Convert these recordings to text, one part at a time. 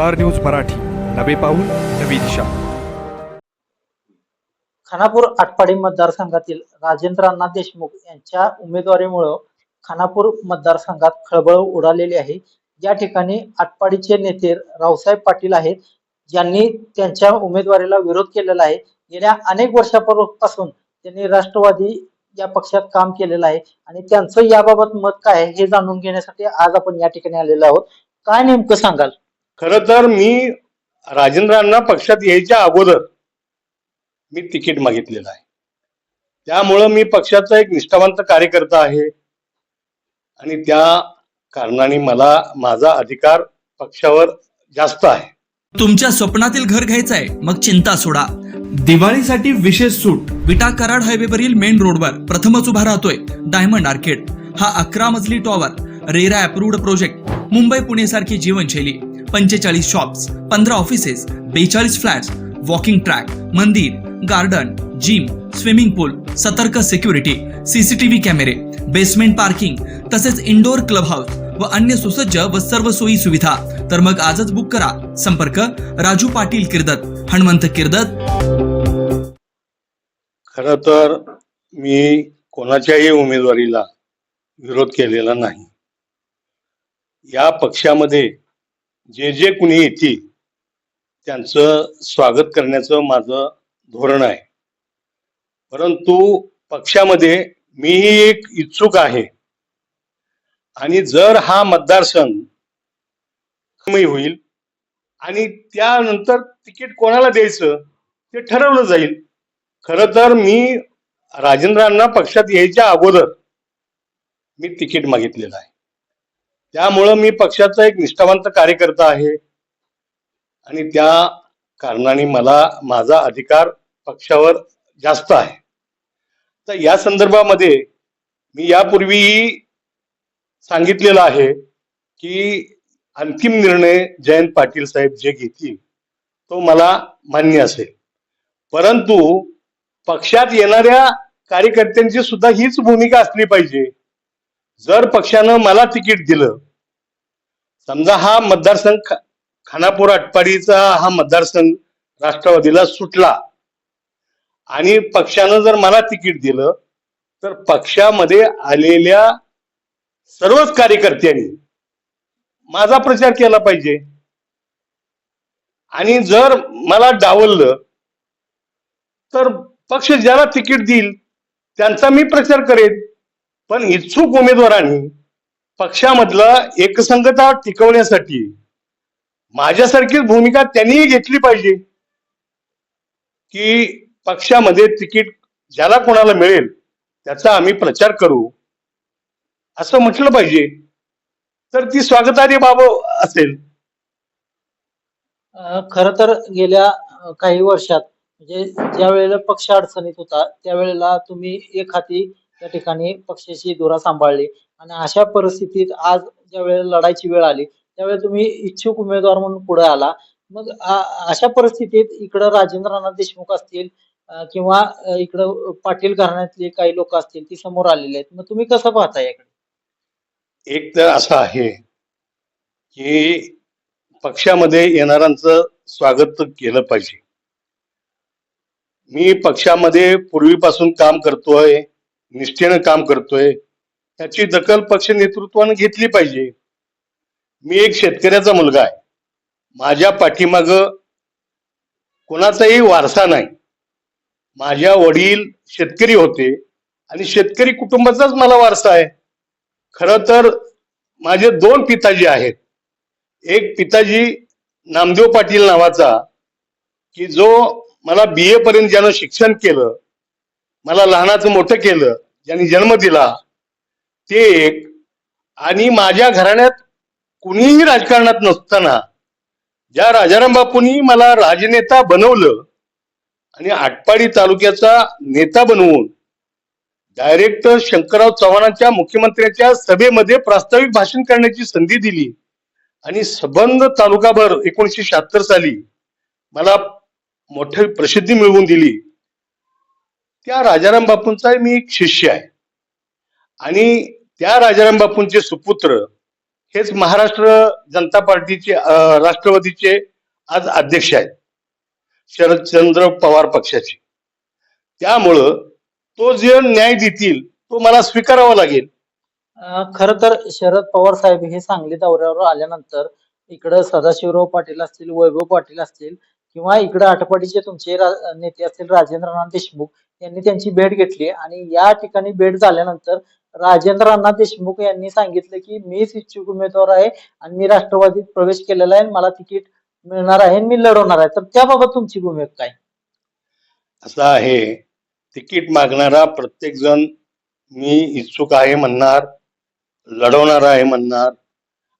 Star news Marathi. नवे पाऊल नवी दिशा. खानापूर आटपाडी मतदारसंघातील राजेंद्रांना देशमुख यांच्या उमेदवारीमुळं खानापूर मतदारसंघात खळबळ उडालेली आहे. या ठिकाणी आटपाडीचे नेते रावसाहेब पाटील आहेत. ज्यांनी त्यांच्या उमेदवारीला विरोध केलेला आहे. गेल्या अनेक वर्षापासून त्यांनी राष्ट्रवादी या पक्षात काम केलेलं आहे. आणि त्यांचं याबाबत मत काय आहे हे जाणून घेण्यासाठी आज आपण या ठिकाणी आलेलो आहोत. काय नेमकं सांगाल? खर तर मी राजेंद्रांना पक्षात यायच्या अगोदर मी तिकीट मागितलेलं आहे. त्यामुळं मी पक्षाचा एक निष्ठावंत कार्यकर्ता आहे. आणि त्या कारणाने मला माझा अधिकार पक्षावर जास्त आहे. तुमच्या स्वप्नातील घर घ्यायचंय मग चिंता सोडा. दिवाळीसाठी विशेष सूट विटा कराड हायवेवरील मेन रोडवर प्रथमच उभा राहतोय डायमंड आर्केड. हा अकरा मजली tower RERA approved project Mumbai Pune सारखी जीवनशैली. पंचेचाळीस शॉप्स पंधरा ऑफिसेस बेचाळीस फ्लॅट्स वॉकिंग ट्रॅक मंदिर गार्डन जिम स्विमिंग पूल सतर्क सिक्युरिटी सीसीटीव्ही कॅमेरे बेसमेंट पार्किंग तसेच इंडोर क्लब हाऊस व अन्य सुसज्ज व सर्व सोयी सुविधा. तर मग आजच बुक करा. संपर्क राजू पाटील किर्दत हनुमंत किर्दत. खर तर मी कोणाच्याही उमेदवारीला विरोध केलेला नाही. या पक्षामध्ये जे जे कुणी येतील त्यांचं स्वागत करण्याचं माझं धोरण आहे. परंतु पक्षामध्ये मीही एक इच्छुक आहे. आणि जर हा मतदारसंघ कमी होईल आणि त्यानंतर तिकीट कोणाला द्यायचं ते ठरवलं जाईल. खरं तर मी राजेंद्रांना पक्षात यायच्या अगोदर मी तिकीट मागितलेलं आहे. त्यामुळं मी पक्षाचा एक निष्ठावंत कार्यकर्ता आहे. आणि त्या कारणाने मला माझा अधिकार पक्षावर जास्त आहे. तर या संदर्भामध्ये मी यापूर्वीही सांगितलेलं आहे की अंतिम निर्णय जयंत पाटील साहेब जे घेतील तो मला मान्य असेल. परंतु पक्षात येणाऱ्या कार्यकर्त्यांची सुद्धा हीच भूमिका असली पाहिजे. जर पक्षानं मला तिकीट दिलं समजा हा मतदारसंघ खानापूर आटपाडीचा हा मतदारसंघ राष्ट्रवादीला सुटला आणि पक्षानं जर मला तिकीट दिलं तर पक्षामध्ये आलेल्या सर्वच कार्यकर्त्यांनी माझा प्रचार केला पाहिजे. आणि जर मला डावललं तर पक्ष ज्याला तिकीट देईल त्यांचा मी प्रचार करेन. पण इच्छुक उमेदवारांनी पक्षामधला एकसंगता टिकवण्यासाठी माझ्यासारखीच भूमिका त्यांनीही घेतली पाहिजे की पक्षामध्ये तिकीट ज्याला कोणाला मिळेल त्याचा आम्ही प्रचार करू असं म्हटलं पाहिजे. तर ती स्वागतार्य बाब असेल. खर खरं तर गेल्या काही वर्षात म्हणजे ज्या वेळेला पक्ष अडचणीत होता त्यावेळेला तुम्ही एक हाती त्या ठिकाणी पक्षाची धुरा सांभाळली. आणि अशा परिस्थितीत आज ज्या वेळेला लढायची वेळ आली त्यावेळेला तुम्ही इच्छुक उमेदवार म्हणून पुढे आला. मग अशा परिस्थितीत इकडं राजेंद्रनाथ देशमुख असतील किंवा इकडं पाटील घराण्यातले काही लोक असतील ती समोर आलेले आहेत. मग तुम्ही कसं पाहता याकडे? एक तर असं आहे की पक्षामध्ये येणाऱ्यांचं स्वागत केलं पाहिजे. मी पक्षामध्ये पूर्वीपासून काम करतोय. निष्ठेनं काम करतोय त्याची दखल पक्ष नेतृत्वानं घेतली पाहिजे. मी एक शेतकऱ्याचा मुलगा आहे. माझ्या पाठीमाग कोणाचाही वारसा नाही. माझ्या वडील शेतकरी होते आणि शेतकरी कुटुंबाचाच मला वारसा आहे. खरं तर माझे दोन पिताजी आहेत. एक पिताजी नामदेव पाटील नावाचा की जो मला बी ए पर्यंत ज्यानं शिक्षण केलं मला लहानाचं मोठं केलं ज्यांनी जन्म दिला ते एक आणि माझ्या घराण्यात कुणीही राजकारणात नसताना ज्या राजाराम बापूंनी मला राजनेता बनवलं आणि आटपाडी तालुक्याचा नेता बनवून डायरेक्ट शंकरराव चव्हाणांच्या मुख्यमंत्र्यांच्या सभेमध्ये प्रास्ताविक भाषण करण्याची संधी दिली आणि सबंध तालुकाभर एकोणीसशे शहात्तर साली मला मोठी प्रसिद्धी मिळवून दिली. त्या राजाराम बापूंचा मी एक शिष्य आहे. आणि त्या राजाराम बापूंचे सुपुत्र हेच महाराष्ट्र जनता पार्टीचे राष्ट्रवादीचे आज अध्यक्ष आहेत. शरदचंद्र पवार पक्षाचे. त्यामुळं तो जे न्याय देतील तो मला स्वीकारावा लागेल. खर तर शरद पवार साहेब हे सांगली दौऱ्यावर आल्यानंतर इकडं सदाशिवराव पाटील असतील वैभव पाटील असतील किंवा इकडे आटपाडीचे तुमचे नेते असतील राजेंद्रनाथ देशमुख यांनी त्यांची भेट घेतली आणि या ठिकाणी भेट झाल्यानंतर राजेंद्रनाथ देशमुख यांनी सांगितलं की मीच इच्छुक उमेदवार आहे आणि मी राष्ट्रवादीत प्रवेश केलेला आहे आणि मला तिकीट मिळणार आहे मी लढवणार आहे. तर त्याबाबत तुमची भूमिका काय? असं आहे. तिकीट मागणारा प्रत्येक जण मी इच्छुक आहे म्हणणार लढवणार आहे म्हणणार.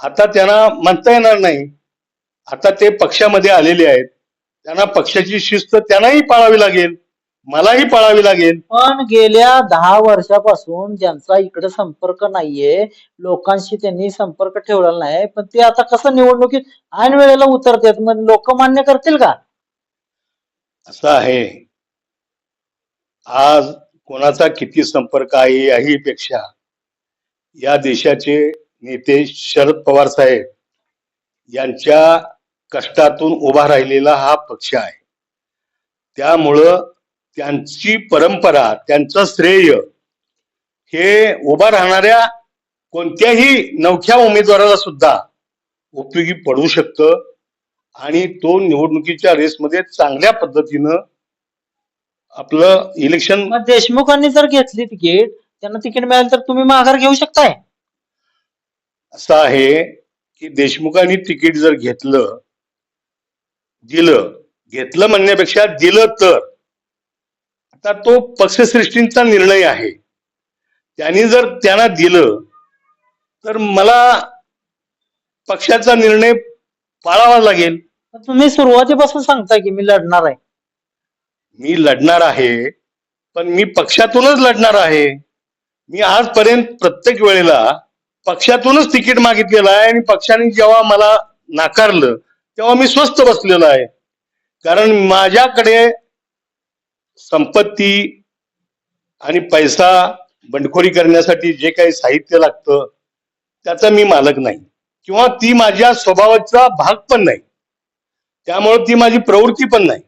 आता त्यांना म्हणता येणार नाही. आता ते पक्षामध्ये आलेले आहेत. त्यांना पक्षाची शिस्त त्यांनाही पाळावी लागेल मलाही पाळावी लागेल. पण गेल्या दहा वर्षापासून ज्यांचा इकडे संपर्क नाहीये लोकांशी त्यांनी संपर्क ठेवलेला नाही पण ते आता कसं निवडणुकीत ऐन वेळेला उतरतात मग लोक मान्य करतील का? असं आहे. आज कोणाचा किती संपर्क आहे याही पेक्षा या देशाचे नेते शरद पवार साहेब यांच्या कष्टातून उभा राहिलेला हा पक्ष आहे. त्यामुळं त्यांची परंपरा त्यांचं श्रेय हे उभा राहणाऱ्या कोणत्याही नवख्या उमेदवाराला सुद्धा उपयोगी पडू शकतं आणि तो निवडणुकीच्या रेसमध्ये चांगल्या पद्धतीनं आपलं इलेक्शन देशमुखांनी जर घेतली तिकीट त्यांना तिकीट मिळालं तर तुम्ही माघार घेऊ शकताय. असं आहे की देशमुखांनी तिकीट जर घेतलं दिलं. घेतलं म्हणण्यापेक्षा दिलं तर. आता तो पक्षश्रेष्ठींचा निर्णय आहे. त्यांनी जर त्यांना दिलं तर मला पक्षाचा निर्णय पाळावा लागेल. तुम्ही सुरुवातीपासून सांगताय की मी लढणार आहे. मी लढणार आहे पण मी पक्षातूनच लढणार आहे. मी आजपर्यंत प्रत्येक वेळेला पक्षातूनच तिकीट मागितलेलं आहे आणि पक्षाने जेव्हा मला नाकारलं तेव्हा मी स्वस्त बसलेलो आहे. कारण माझ्याकडे संपत्ती आणि पैसा बंडखोरी करण्यासाठी जे काही साहित्य लागतं त्याचा मी मालक नाही. किंवा ती माझ्या स्वभावाचा भाग पण नाही. त्यामुळं ती माझी प्रवृत्ती पण नाही.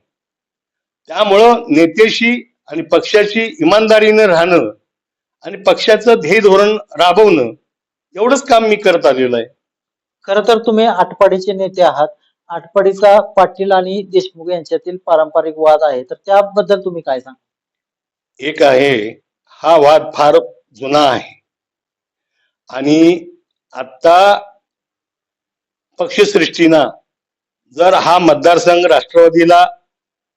त्यामुळं नेत्याशी आणि पक्षाशी इमानदारीनं राहणं आणि पक्षाचं ध्येय धोरण राबवणं एवढंच काम मी करत आलेलो आहे. खर तर तुम्ही आटपाडीचे नेते आहात. आटपाडीचा पाटील आणि देशमुख यांच्यातील पारंपरिक वाद आहे. तर त्याबद्दल तुम्ही काय सांगा एक आहे हा वाद फार जुना आहे. आणि आता पक्षसृष्टीनं जर हा मतदारसंघ राष्ट्रवादीला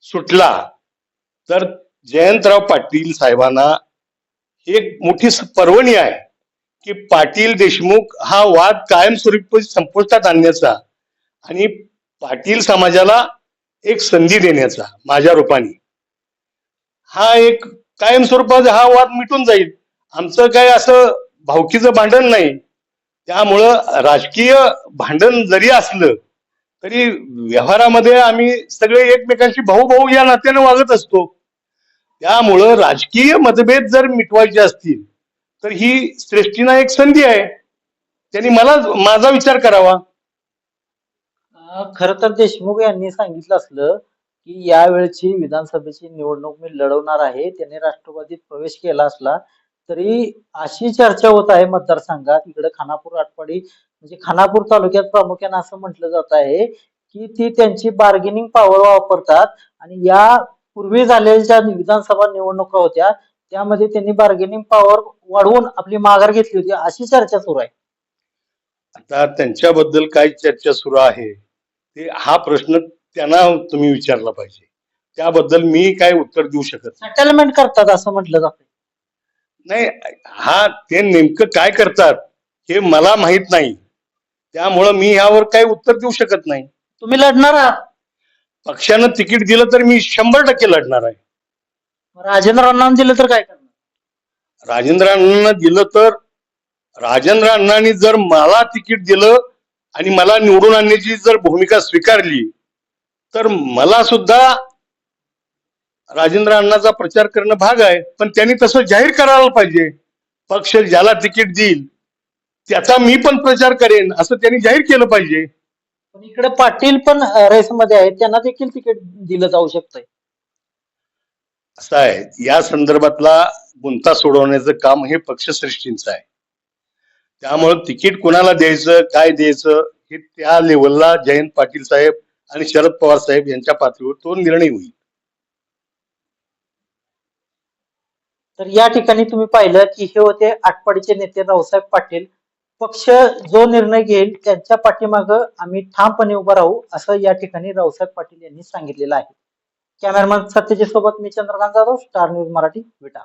सुटला तर जयंतराव पाटील साहेबांना एक मोठी पर्वणी आहे की पाटील देशमुख हा वाद कायमस्वरूपी संपुष्टात आणण्याचा आणि पाटील समाजाला एक संधी देण्याचा माझ्या रूपाने. हा एक कायमस्वरूपाचा हा वाद मिटून जाईल. आमचं काय असं भावकीचं भांडण नाही. त्यामुळं राजकीय भांडण जरी असलं तरी व्यवहारामध्ये आम्ही सगळे एकमेकांशी भाऊ भाऊ या नात्याने वागत असतो. त्यामुळं राजकीय मतभेद जर मिटवायचे असतील तर ही श्रेष्ठीना एक संधी आहे. त्यांनी मला माझा विचार करावा. खर तर देशमुख यांनी सांगितलं असलं की यावेळची विधानसभेची निवडणूक मी लढवणार आहे त्यांनी राष्ट्रवादीत प्रवेश केला असला तरी अशी चर्चा होत आहे मतदारसंघात. इकडे खानापूर आटपाडी म्हणजे खानापूर तालुक्यात प्रामुख्याने असं म्हटलं जात आहे की ती त्यांची बार्गेनिंग पॉवर वापरतात आणि या पूर्वी झालेल्या ज्या विधानसभा निवडणुका होत्या त्यामध्ये त्यांनी बार्गेनिंग पॉवर वाढवून आपली माघार घेतली होती. अशी चर्चा सुरू आहे. आता त्यांच्याबद्दल काय चर्चा सुरू आहे? ते हा प्रश्न त्यांना तुम्ही विचारला पाहिजे. त्याबद्दल मी काय उत्तर देऊ शकत. सेटलमेंट करतात असं म्हटलं जातं नाही हा ते नेमकं काय करतात हे मला माहीत नाही. त्यामुळं मी ह्यावर काही उत्तर देऊ शकत नाही. तुम्ही लढणार आहात. पक्षानं तिकीट दिलं तर मी शंभर टक्के लढणार आहे. राजेंद्र अण्णांना दिलं तर काय करणार? राजेंद्र अण्णांना दिलं तर राजेंद्र अण्णांनी जर मला तिकीट दिलं आणि मला निवडून आणण्याची जर भूमिका स्वीकारली तर मला सुद्धा राजेंद्र अण्णाचा प्रचार करणं भाग आहे. पण त्यांनी तसं जाहीर करायला पाहिजे. पक्ष ज्याला तिकीट देईल त्याचा मी पण प्रचार करेन असं त्यांनी जाहीर केलं पाहिजे. इकडे पाटील पण रेस मध्ये आहेत त्यांना देखील तिकीट दिलं जाऊ शकतंय. असं आहे. या संदर्भातला गुंता सोडवण्याचं काम हे पक्षश्रेष्ठींचं आहे. त्यामुळे तिकीट कुणाला द्यायचं काय द्यायचं हे त्या लेवलला जयंत पाटील साहेब आणि शरद पवार साहेब यांच्या पातळीवर तो निर्णय होईल. तर या ठिकाणी तुम्ही पाहिलं की हे होते आटपाडीचे नेते रावसाहेब पाटील. पक्ष जो निर्णय घेईल त्यांच्या पाठीमागं आम्ही ठामपणे उभं राहू असं या ठिकाणी रावसाहेब पाटील यांनी सांगितलेलं आहे. कॅमेरामॅन सत्यजी सोबत मी चंद्रकांत जाधव स्टार न्यूज मराठी विटा.